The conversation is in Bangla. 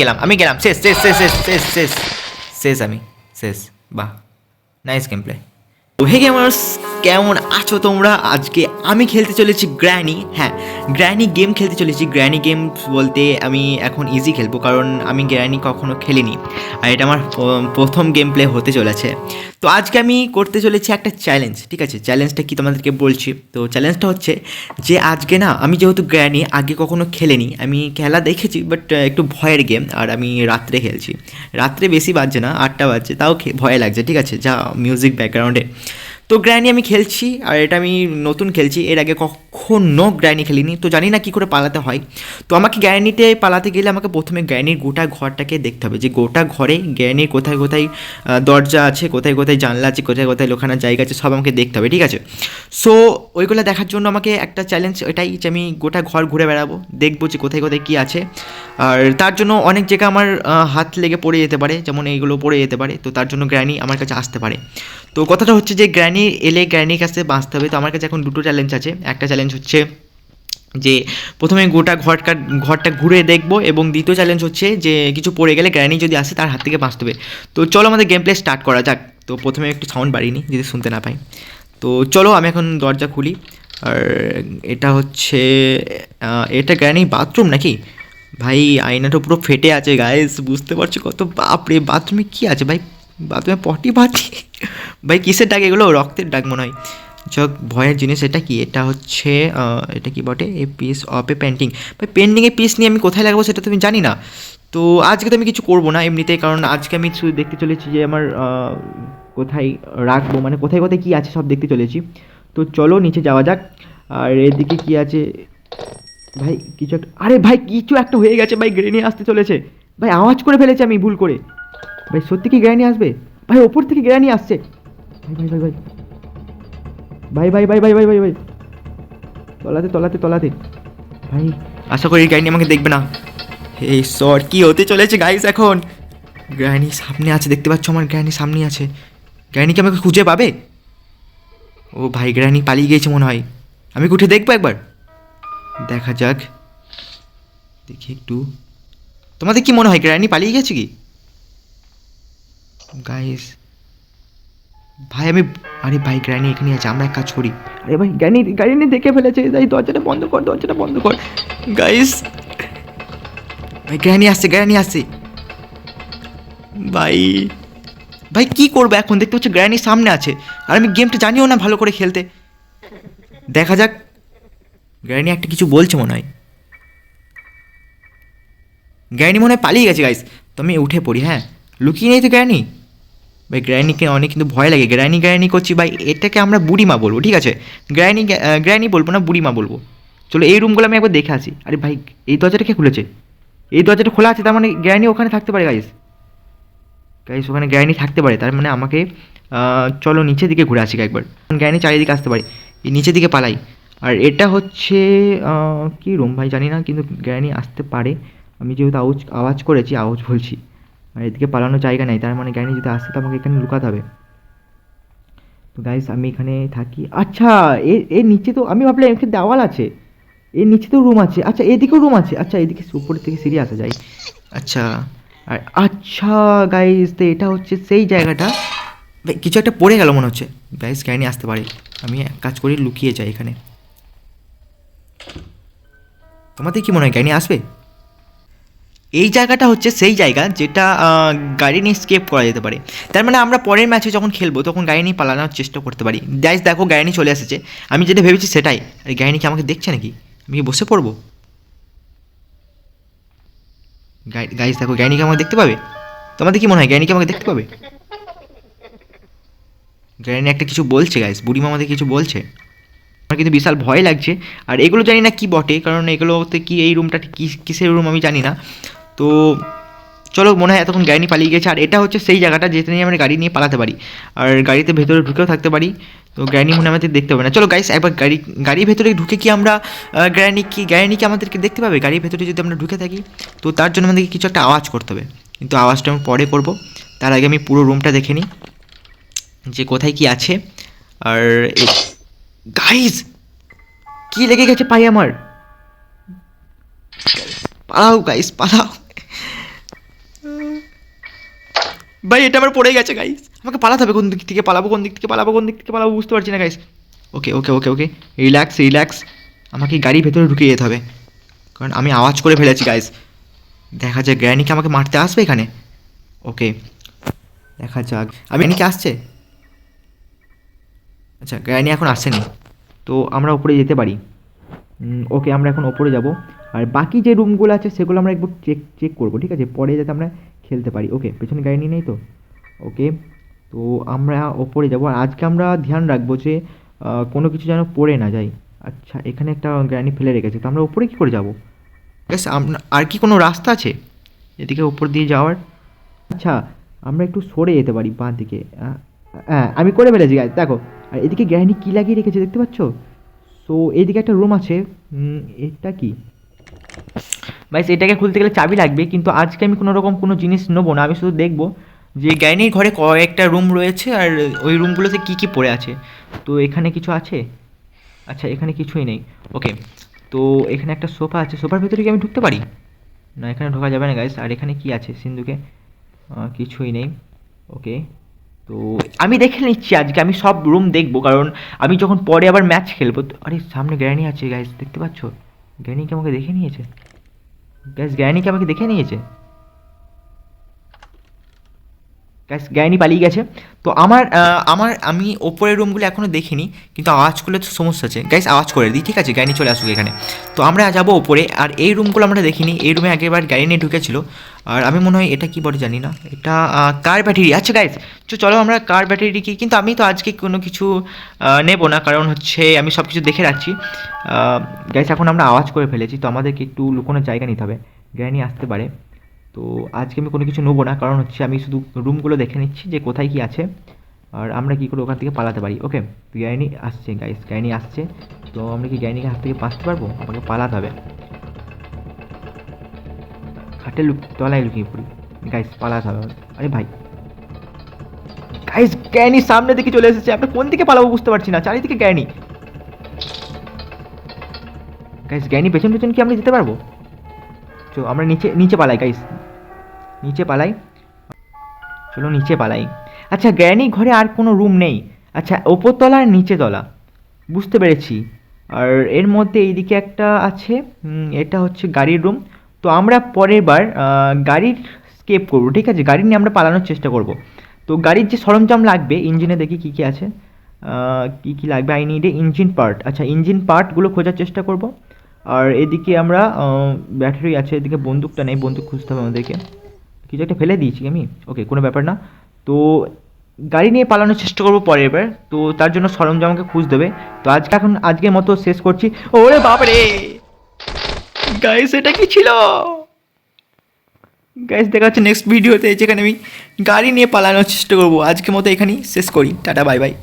গেলাম, আমি গেলাম, শেষ শেষ শেষ শেষ শেষ শেষ শেষ আমি, শেষ বাহ nice game play hey gamers কেমন আছো তোমরা? আজকে আমি খেলতে চলেছি গ্র্যানি হ্যাঁ গ্র্যানি গেম খেলতে চলেছি। গ্র্যানি গেম বলতে আমি এখন ইজি খেলব, কারণ আমি গ্র্যানি কখনো খেলিনি। আর এটা আমার প্রথম গেম প্লে হতে চলেছে। তো আজকে আমি করতে চলেছি একটা চ্যালেঞ্জ ঠিক আছে? চ্যালেঞ্জটা কি তোমাদেরকে বলছি? তো চ্যালেঞ্জটা হচ্ছে যে আজকে না, আমি যেহেতু গ্র্যানি, আগে কখনো খেলেনি। আমি খেলা দেখেছি বাট একটু ভয়ের গেম আর আমি রাত্রে খেলছি। রাত্রে বেশি বাজছে না, আটটা বাজছে, তাও ভয় লাগছে, ঠিক আছে? যা মিউজিক ব্যাকগ্রাউন্ডে তো গ্র্যানি আমি খেলছি, আর এটা আমি নতুন খেলছি, এর আগে কখনো গ্র্যানি খেলিনি। তো জানি না কী করে পালাতে হয়। তো আমাকে গ্র্যানিতে পালাতে গেলে আমাকে প্রথমে গ্র্যানির গোটা ঘরটাকে দেখতে হবে যে গোটা ঘরে গ্র্যানির কোথায় কোথায় দরজা আছে, কোথায় কোথায় জানলা আছে, কোথায় কোথায় লোখানার জায়গা আছে, সব আমাকে দেখতে হবে, ঠিক আছে? সো ওইগুলো দেখার জন্য আমাকে একটা চ্যালেঞ্জ এটাই যে আমি গোটা ঘর ঘুরে বেড়াবো, দেখব যে কোথায় কোথায় কী আছে। আর তার জন্য অনেক জায়গা আমার হাত লেগে পড়ে যেতে পারে, যেমন এইগুলো পড়ে যেতে পারে, তো তার জন্য গ্র্যানি আমার কাছে আসতে পারে। তো কথাটা হচ্ছে যে গ্র্যানি এলে গ্র্যানির কাছে বাঁচতে হবে। তো আমার কাছে এখন দুটো চ্যালেঞ্জ আছে। একটা চ্যালেঞ্জ হচ্ছে যে প্রথমে গোটা ঘরটা ঘরটা ঘুরে দেখব এবং দ্বিতীয় চ্যালেঞ্জ হচ্ছে যে কিছু পড়ে গেলে গ্র্যানি যদি আসে তার হাত থেকে বাঁচতে হবে। তো চলো আমাদের গেম প্লে স্টার্ট করা যাক। তো প্রথমে একটু সাউন্ড বাড়িয়ে নিই যদি শুনতে না পাই। তো চলো আমি এখন দরজা খুলি। আর এটা হচ্ছে এটা গ্র্যানি বাথরুম নাকি? ভাই, আয়নাটা পুরো ফেটে আছে গাইস বুঝতে পারছ কত? বাপরে, বাথরুমে কী আছে ভাই? বাথরুমে পটি পাটি ভাই, কিসের ডাক এগুলো? রক্তের ডাক মনে হয়। যাক, ভয়ের জিনিস এটা কি? এটা হচ্ছে এটা কি বটে? A piece of a painting ভাই পেন্টিংয়ের পিস নিয়ে আমি কোথায় লাগাবো সেটা তো আমি জানি না। তো আজকে তো আমি কিছু করব না এমনিতেই কারণ আজকে আমি শুধু দেখতে চলেছি যে আমার কোথায় রাখব মানে কোথায় কোথায় কী আছে সব দেখতে চলেছি। তো চলো নিচে যাওয়া যাক। আর এদিকে কি আছে? ভাই, কিছু একটা, আরে ভাই, কিছু একটা হয়ে গেছে ভাই, গ্রেনি আসতে চলেছে। ভাই, আওয়াজ করে ফেলেছে আমি, ভুল করে। ভাই, সত্যি কি গ্রেনি আসবে? ভাই, ওপর থেকে গ্রেনি আসছে। ভাই ভাই ভাই। ভাই ভাই ভাই ভাই ভাই ভাই ভাই। তলাতে তলাতে তলাতে। ভাই, আশা করি গ্রাইনি আমাকে দেখবে না। এই সর কি হতে চলেছে গাইস এখন? গ্রাইনি সামনে আছে, দেখতে পাচ্ছ আমার গ্রাইনি সামনে আছে। গ্রাইনি কি আমাকে খুঁজে পাবে? ও ভাই গ্রাইনি পালিয়ে গিয়েছে মনে হয়। আমি উঠে দেখব একবার। দেখা যাক। দেখি একটু। তোমাদের কি মনে হয় গ্রাইনি পালিয়ে গেছে কি? গাইস ভাই আমি আরে ভাই গ্রাইনি এখানে আছে আমরা এক কাজ করি। আরে ভাই গ্রাইনি গ্রাইনি দেখে ফেলেছে। এই দরজাটা বন্ধ কর দরজাটা বন্ধ কর। গাইস ভাই গ্রাইনি আসছে গ্রাইনি আসছে। ভাই ভাই কি করব এখন? দেখতে হচ্ছে গ্রাইনি সামনে আছে। আর আমি গেমটা জানিও না ভালো করে খেলতে। দেখা যাক গ্রাইনি একটা কিছু বলছে মনে হয়। গ্রাইনি মনে হয় পালিয়ে গেছে গাইস তো আমি উঠে পড়ি হ্যাঁ। লুকিয়ে নেই তো গ্রাইনি ভাই, গ্র্যানিকে অনেক কিন্তু ভয় লাগে। গ্র্যানি গ্র্যানি করছি ভাই, এটাকে আমরা বুড়িমা বলব, ঠিক আছে? গ্র্যানি গ্র্যানি বলব না, বুড়িমা বলব। চলো, এই রুমগুলো আমি একবার দেখে আসি। আরে ভাই, এই দরজাটা কে খুলেছে? এই দরজাটা খোলা আছে, তার মানে গ্র্যানি ওখানে থাকতে পারে গাইস গাইস ওখানে গ্র্যানি থাকতে পারে, তার মানে আমাকে চলো নিচের দিকে ঘুরে আসি একবার। গ্র্যানি চারিদিকে আসতে পারে। এই নিচের দিকে পালাই। আর এটা হচ্ছে কি রুম ভাই, জানি না, কিন্তু গ্র্যানি আসতে পারে। আমি যেহেতু আওয়াজ আওয়াজ করেছি, আওয়াজ বলছি। আর এদিকে পালানোর জায়গা নেই, তার মানে গ্যানি যদি আসতে তো আমাকে এখানে লুকাতে হবে। তো গাইস আমি এখানে থাকি। আচ্ছা এ এর নিচে তো আমি ভাবলাম এখানে দেওয়াল আছে। এর নিচে তো রুম আছে। আচ্ছা এদিকেও রুম আছে। আচ্ছা এদিকে উপরের থেকে সিঁড়ি আসা যায়। আচ্ছা আর আচ্ছা গাইস তো এটা হচ্ছে সেই জায়গাটা। কিছু একটা পড়ে গেল মনে হচ্ছে। গাইস গ্যানি আসতে পারে। আমি এক কাজ করি, লুকিয়ে যাই এখানে। তোমাদের কি মনে হয় গ্যানি আসবে? এই জায়গাটা হচ্ছে সেই জায়গা যেটা গাড়ি নিয়ে স্কেপ করা যেতে পারে। তার মানে আমরা পরের ম্যাচে যখন খেলব, তখন গাড়ি নিয়ে পালানোর চেষ্টা করতে পারি। গাইস দেখো, গাড়ি নিয়ে চলে এসেছে। আমি যেটা ভেবেছি সেটাই। আর, গাড়ি কি আমাকে দেখছে নাকি? আমি কি বসে পড়ব? গাইস দেখো, গাড়ি নিয়ে কি আমাকে দেখতে পাবে? তোমাদের কি মনে হয়, গাড়ি নিয়ে কি আমাকে দেখতে পাবে? গাড়ি নিয়ে একটা কিছু বলছে গাইস বুড়িমা আমাদের কিছু বলছে। আমার কিন্তু বিশাল ভয় লাগছে। আর এগুলো জানি না কি বটে, কারণ এগুলোতে কি, এই রুমটা কি, কিসের রুম আমি জানি না। তো চলো মনে হয় এতক্ষণ গাড়ি নিয়ে পালিয়ে গেছে। আর এটা হচ্ছে সেই জায়গাটা যেটা নিয়ে আমরা গাড়ি নিয়ে পালাতে পারি। আর গাড়িতে ভেতরে ঢুকেও থাকতে পারি। তো গাড়ি মনে আমাদের দেখতে পাবে না। চলো গাইস একবার গাড়ি, গাড়ির ভেতরে ঢুকে কি আমরা গাড়ি কি গাড়ি কি আমাদেরকে দেখতে পাবে? গাড়ির ভেতরে যদি আমরা ঢুকে থাকি, তো তার জন্য আমাদেরকে কিছু একটা আওয়াজ করতে হবে। কিন্তু আওয়াজটা আমি পরে করব। তার আগে আমি পুরো রুমটা দেখে নিই। যে কোথায় কি আছে। আর গাইস কি লেগে গেছে পায়ে আমার? পালাও গাইস পালাও। ভাই, এটা আমার পড়ে গেছে গাইস আমাকে পালাতে হবে কোন দিক থেকে পালাবো, কোন দিক থেকে পালাবো, কোন দিক থেকে পালাবো বুঝতে পারছি না guys okay okay okay okay relax relax আমাকে গাড়ির ভেতরে ঢুকিয়ে যেতে হবে। কারণ আমি আওয়াজ করে ফেলেছি গাইস দেখা যায় গ্র্যানিকে আমাকে মারতে আসবে এখানে? ওকে দেখা যাক। আমি গ্র্যানি কি আসছে? আচ্ছা গ্র্যানি এখন আসছেনি তো আমরা উপরে যেতে পারি। ওকে আমরা এখন ওপরে যাব। আর বাকি যে রুমগুলো আছে, সেগুলো আমরা একটু চেক চেক করব, ঠিক আছে? পরে যাতে আমরা খেলতে পারি। ওকে পেছনে গাড়ি নিয়ে নেই তো? ওকে তো আমরা ওপরে যাব। আর আজকে আমরা ধ্যান রাখব যে কোনো কিছু যেন পড়ে না যায়। আচ্ছা এখানে একটা গ্রানি ফেলে রেখেছে। তো আমরা ওপরে কী করে যাব? ব্যাস আর কি কোনো রাস্তা আছে? এদিকে ওপর দিয়ে যাওয়ার? আচ্ছা আমরা একটু সরে যেতে পারি বাঁ দিকে। হ্যাঁ আমি করে ফেলেছি দেখো, আর এদিকে গ্যারানি কী লাগিয়ে রেখেছে দেখতে পাচ্ছ? সো এদিকে একটা রুম আছে। এটা কি? ভাইস এটাকে খুলতে গেলে চাবি লাগবে, কিন্তু আজকে আমি কোনো রকম কোনো জিনিস নেব না, আমি শুধু দেখব যে গ্যানির ঘরে কয়েকটা রুম রয়েছে আর ওই রুমগুলোতে কী কী পড়ে আছে। তো এখানে কিছু আছে? আচ্ছা এখানে কিছুই নেই। ওকে তো এখানে একটা সোফা আছে, সোফার ভিতরে কি আমি ঢুকতে পারি? না, এখানে ঢোকা যাবে না গাইস আর এখানে কি আছে? সিন্ধুকে কিছুই নেই। ওকে তো আমি দেখে নিচ্ছি আজকে, আমি সব রুম দেখব, কারণ আমি যখন পরে আবার ম্যাচ খেলব আরে, সামনে গ্র্যানি আছে গাইস দেখতে পাচ্ছ? গ্র্যানি কি আমাকে দেখে নিয়েছে? গ্যাস গ্র্যানি কি আমাকে দেখে নিয়েছে? গ্যানি পালিয়ে গেছে। তো আমার আমার, আমি ওপরের রুমগুলো এখনও দেখিনি, কিন্তু আওয়াজ করলে তো সমস্যা আছে। গ্যাস আওয়াজ করে দিই, ঠিক আছে? গ্যানি চলে আসুক এখানে। তো আমরা যাব ওপরে, আর এই রুমগুলো আমরা দেখিনি। এই রুমে আগেরবার গাড়ি নিয়ে ঢুকেছিল। আর আমি মনে হয়, এটা কি বলে জানি না? এটা কার ব্যাটারি আচ্ছা গাইস তো চলো আমরা কার ব্যাটারি কি কিন্তু আমি তো আজকে কোনো কিছু নেব না, কারণ হচ্ছে আমি সব কিছু দেখে রাখছি। গাইস এখন আমরা আওয়াজ করে ফেলেছি, তো আমাদেরকে একটু লুকোনোর জায়গা নিতে হবে। গ্যানি আসতে পারে। তো আজকে আমি কোনো কিছু নেব না, কারণ হচ্ছে আমি শুধু রুমগুলো দেখে নিচ্ছি যে কোথায় কি আছে, আর আমরা কী করে ওখান থেকে পালাতে পারি। ওকে গ্যানি আসছে গাইস গ্যানি আসছে। তো আমরা কি গ্যানিকে হাত থেকে বাঁচতে পারব? আমাকে পালাতে হবে। খাটে লুক, তলায় লুকিয়ে পড়ি। গাইস পালাতে হবে। আরে ভাই। গাইস গ্যানি সামনে দিকে চলে এসেছে। আমরা কোন দিকে পালাবো বুঝতে পারছি না। চারিদিকে গ্যানি গাইস গ্যানি পেছন পেছন কি আমরা যেতে পারব? তো আমরা নিচে নিচে পালাই গাইস নিচে পালাই। চলো নিচে পালাই। আচ্ছা গ্র্যানি ঘরে আর কোনো রুম নেই। আচ্ছা ওপরতলা আর নিচে তলা বুঝতে পেরেছি। আর এর মধ্যে এইদিকে একটা আছে এটা হচ্ছে গাড়ির রুম। তো আমরা পরের বার গাড়ির স্কেপ করব, ঠিক আছে? গাড়ি নিয়ে আমরা পালানোর চেষ্টা করব। তো গাড়ির যে সরঞ্জাম লাগবে, ইঞ্জিনে দেখি কী কী আছে। কী কী লাগবে? আই নিড ইঞ্জিন পার্ট আচ্ছা ইঞ্জিন পার্টগুলো খোঁজার চেষ্টা করব। আর এদিকে আমরা ব্যাটারি আছে, এদিকে বন্দুকটা নেই, বন্দুক খুঁজতে হবে আমাদেরকে। কিছু একটা ফেলে দিয়েছি আমি। ওকে কোনো ব্যাপার না। তো গাড়ি নিয়ে পালানোর চেষ্টা করব পরের বার তো তার জন্য সরঞ্জাম আমাকে খুঁজতে হবে। তো আজকে এখন, আজকের মতো শেষ করছি। ওরে বাপরে! গাইস এটা কি ছিল? গাইস দেখা হচ্ছে নেক্সট ভিডিওতে যেখানে আমি গাড়ি নিয়ে পালানোর চেষ্টা করব। আজকের মতো এখানেই শেষ করি। Tata bye bye